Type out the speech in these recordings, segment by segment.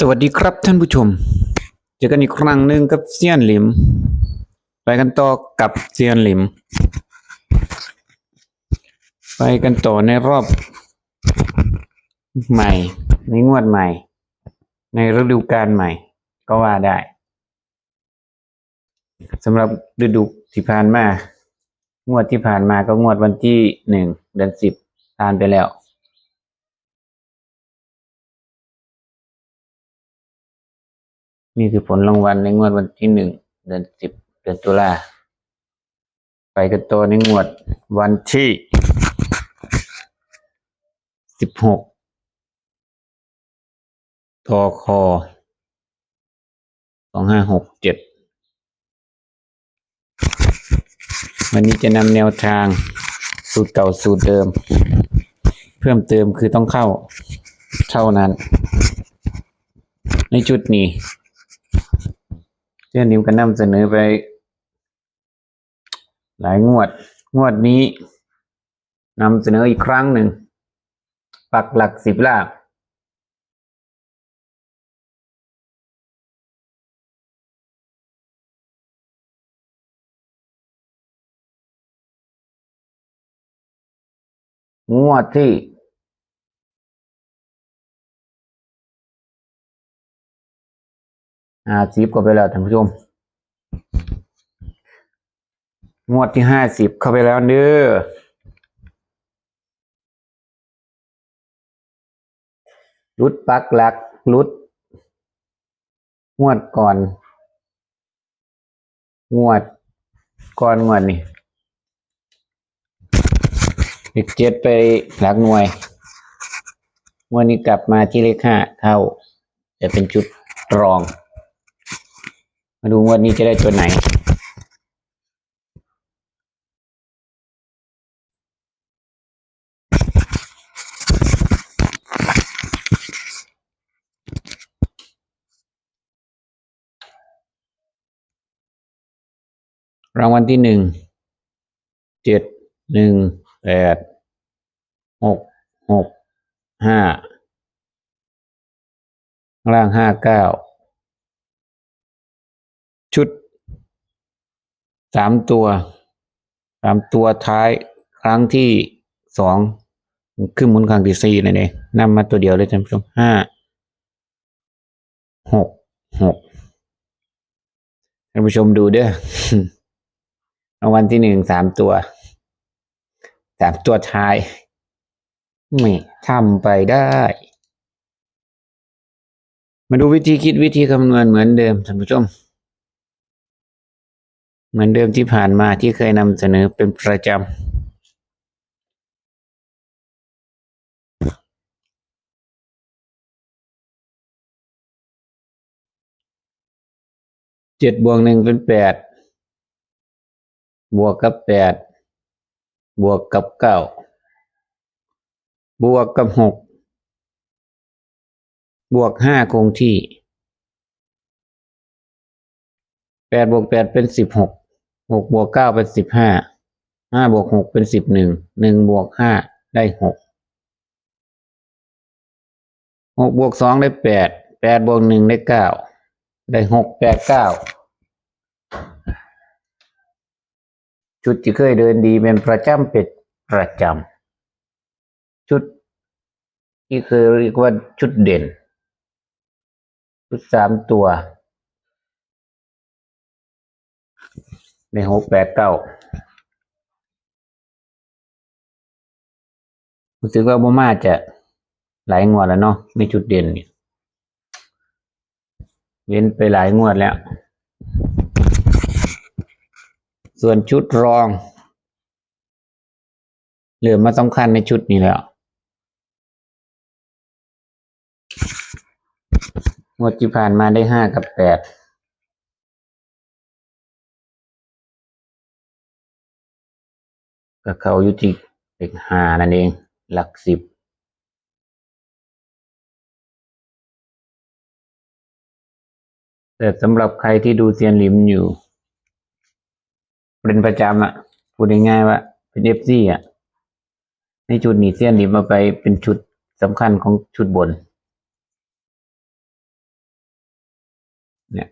สวัสดีครับท่านผู้ชม เจอกันอีกครั้งหนึ่งกับเซียนหลิม ไปกันต่อกับเซียนหลิม ไปกันต่อในรอบ ใหม่ ในงวดใหม่ ในฤดูกาลใหม่ ก็ว่าได้สำหรับฤดูที่ผ่านมา งวดที่ผ่านมาก็งวดวันที่หนึ่งเดือนสิบผ่านไปแล้ว นี่คือผลรางวัลในงวดวันที่หนึ่งเดือนสิบเดือนตุลาไปกันตัวในงวดวันที่สิบหกทอคอสองห้าหกเจ็ดวันนี้จะนำแนวทาง สูตรเก่าสูตรเดิม เพิ่มเติมคือต้องเข้าเท่านั้น ในจุดนี้ เจ้านิวก็นำเสนอไป หลายงวด งวดนี้นำเสนออีกครั้งหนึ่ง ปักหลักสิบลากงวดที่ ห้าสิบก็ไปแล้วท่านผู้ชม งวดที่ห้าสิบเข้าไปแล้วเด้อรุดปักหลักรุด งวดก่อน งวดก่อนงวดนี่เลขเจ็ดไปหลักหน่วยงวดนี้กลับมาที่เลขห้าเข้าจะเป็นจุดรอง มาดูงวดนี้จะได้ตัวไหน รางวัลที่หนึ่ง เจ็ด หนึ่ง แปด หก หก ห้า ล่างห้าเก้า ชุด สามตัวสามตัวท้ายครั้งที่สองขึ้นหมุนครั้งที่สี่นั่นเองนำมาตัวเดียวเลยท่านผู้ชมห้าหกหกท่านผู้ชมดูเด้อรางวัลที่หนึ่งสามตัวสามตัวท้ายไม่ทำไปได้ มาดูวิธีคิดวิธีคำนวณเหมือนเดิมท่านผู้ชม เหมือนเดิมที่ผ่านมาที่เคยนำเสนอเป็นประจำเจ็ดบวกหนึ่งเป็นแปดบวกกับแปดบวกกับเก้าบวกกับหกบวกห้าคงที่แปดบวกแปดเป็นสิบหก หกบวกเก้าเป็นสิบห้าห้าบวกหกเป็นสิบหนึ่งหนึ่งบวกห้าได้หกหกบวกสองได้แปดแปดบวกหนึ่งได้เก้าได้หกแปดเก้าชุดที่เคยเดินดีเป็นประจำเป็ดประจำชุดที่เคยเรียกว่าชุดเด่น ชุดสามตัว ในหกแปดเก้ารู้สึกว่าบ่มาจะหลายงวดแล้วเนาะไม่จุดเด่นเนี่ยเว้นไปหลายงวดแล้ว ส่วนชุดรอง เหลือมาสำคัญในชุดนี้แล้วงวดที่ผ่านมาได้ห้ากับแปด ก็เข้าอยู่ที่เลขห้านั่นเอง หลักสิบแต่สำหรับใครที่ดูเซียนหลิมอยู่ เป็นประจำอะพูดง่ายๆว่า เป็นเอฟซีอะในชุดนี้เซียนหลิมมาไปเป็นชุดสำคัญของชุดบน เนี่ย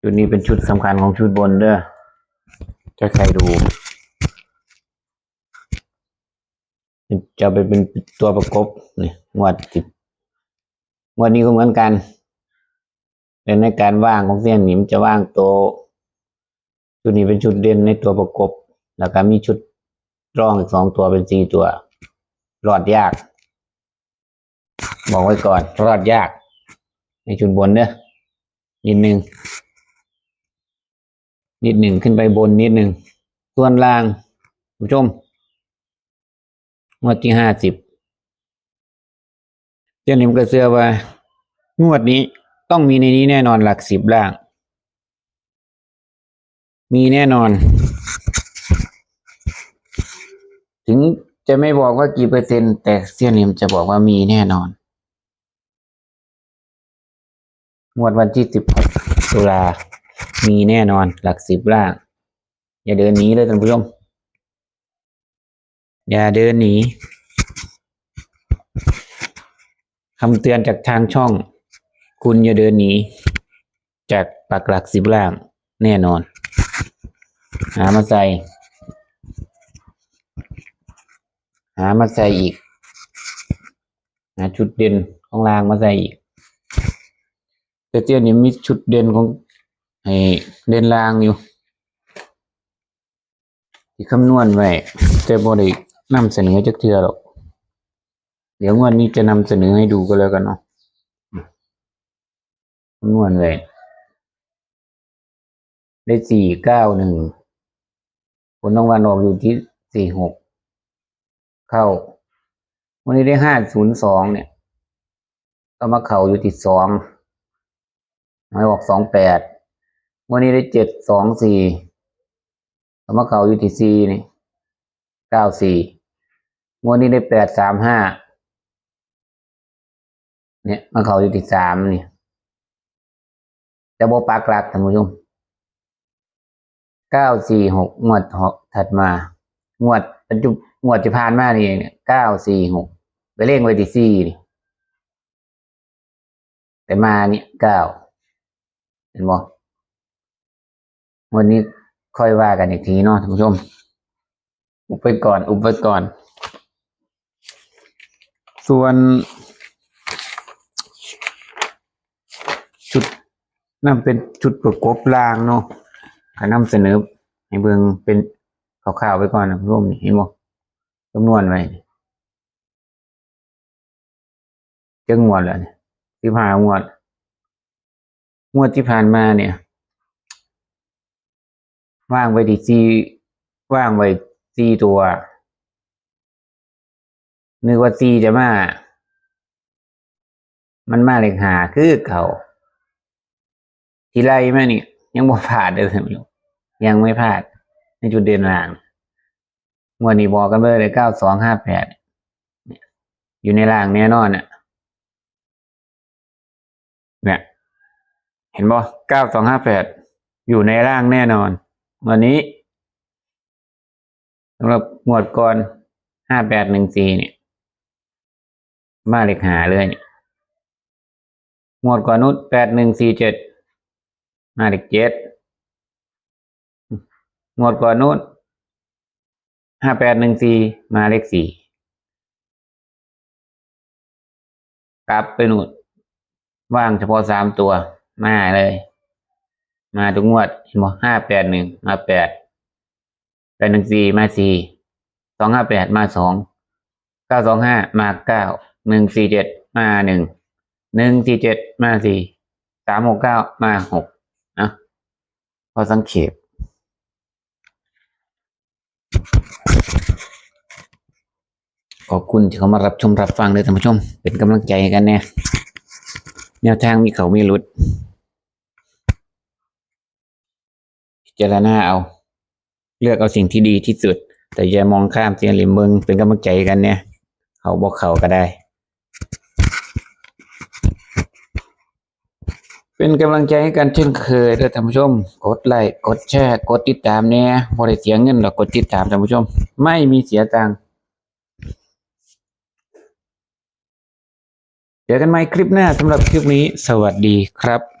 ชุดนี้เป็นชุดสำคัญของชุดบนเด้อถ้าใครดู จะไปเป็นตัวประกบนี่งวดสิบงวดนี้ก็เหมือนกันแต่ในการว่างของเส้นหนิมจะว่างตัวชุดนี้เป็นชุดเด่นในตัวประกบ แล้วก็มีชุดร่องอีกสองตัวเป็นสี่ตัว รอดยาก บอกไว้ก่อน รอดยาก ในชุดบนเด้อนิดหนึ่งนิดหนึ่งขึ้นไปบนนิดหนึ่งส่วนล่างผู้ชม งวดที่ห้าสิบเจ้านิมก็เชื่อว่า งวดนี้ต้องมีในนี้แน่นอนหลักสิบล่าง มีแน่นอน ถึงจะไม่บอกว่ากี่เปอร์เซ็นต์ แต่เซียนนิมจะบอกว่ามีแน่นอน งวดวันที่สิบหกตุลา มีแน่นอนหลักสิบล่าง อย่าเดินหนีเลยท่านผู้ชม อย่าเดินหนีคำเตือนจากทางช่อง คุณอย่าเดินหนีจากปักหลักสิบล่างแน่นอน หามาใส่ หามาใส่อีก หาชุดเด่นของล่างมาใส่อีกแต่เตี้ยนี่มีชุดเด่นของให้เด่นล่างอยู่ที่คำนวณไว้แต่บ่ได นำเสนอจักเทือหรอก เดี๋ยววดนี้จะนำเสนอให้ดูก็แล้วกันเนาะคำนวณไว้ได้สี่เก้าหนึ่งผลรางวัลออกอยู่ที่สี่หกเข้า วันนี้ได้ห้าศูนย์สองเนี่ย ก็มาเข่าอยู่ที่สองไม่ออกสองแปดวันนี้ได้เจ็ดสองสี่เอามาเข่าอยู่ที่สี่นี่เก้าสี่ งวดนี้ได้แปดสามห้าเนี่ยมาเขาอยู่ที่สามนี่จะโบปากหลักท่านผู้ชมเก้าสี่หกงวดหกถัดมา งวดปัจจุงวดจะผ่านมานี่เนี่ยเก้าสี่หกไปเร่งไว้ที่สี่นี่แต่มาเนี่ยเก้าเห็นบ่วันนี้ค่อยว่ากันอีกทีเนาะท่านผู้ชม อุบไปก่อน อุบไปก่อน ส่วนชุดนั่นเป็นชุดประกบรางเนาะก็นำเสนอให้เบิ่งเป็นข่าวๆไปก่อนนะร่วมนี่เห็นบ่จำนวนไว้จะงวดแล้วเนี่ยที่ผ่านงวด งวดที่ผ่านมาเนี่ย ว่างไว้ที่ซีว่างไว้ซีตัว นึกว่าซีจะมา มันมาเลขหาคือเขาทีไรแม่นี่ยังบ่พลาดเลยไม่รู้ยังไม่พลาด ในจุดเด่นล่างงวดนี้บอกกันไปเลยเก้าสองห้าแปดอยู่ในล่างแน่นอนอะ เนี่ย เห็นบ่เก้าสองห้าแปดอยู่ในร่างแน่นอน วันนี้สำหรับหมวดก่อนห้าแปดหนึ่งสี่เนี่ย มาเลขหาเลยเนี่ยหมวดก่อนนุดแปดหนึ่งสี่เจ็ดมาเลขเจ็ดหมวดก่อนนุดห้าแปดหนึ่งสี่มาเลขสี่กลับไปนุดว่างเฉพาะสามตัวมาเลย มาทุกงวดเห็นบ่ห้าแปดหนึ่งมาแปดแปดหนึ่งสี่มาสี่สองห้าแปดมาสองเก้าสองห้ามาเก้า หนึ่งสี่เจ็ดมาหนึ่งหนึ่งสี่เจ็ดมาสี่สามหกเก้ามาหกนะพอสังเขปขอบคุณที่เขามารับชมรับฟังเลยท่านผู้ชม เป็นกำลังใจกันแน่แนวทางมีเขามีรุดพิจารณาเอา เลือกเอาสิ่งที่ดีที่สุด แต่อย่ามองข้ามเสียหรือมึงเป็นกำลังใจกันเนี่ย เขาบอกเขาก็ได้ เป็นกำลังใจให้กันเช่นเคยด้อท่านผู้ชม กดไลค์กดแชร์กดติดตามเนี่ยบริเสียเงินหรอกกดติดตามท่านผู้ชม ไม่มีเสียตังค์เจอกันใหม่คลิปหน้าสำหรับคลิปนี้ สวัสดีครับ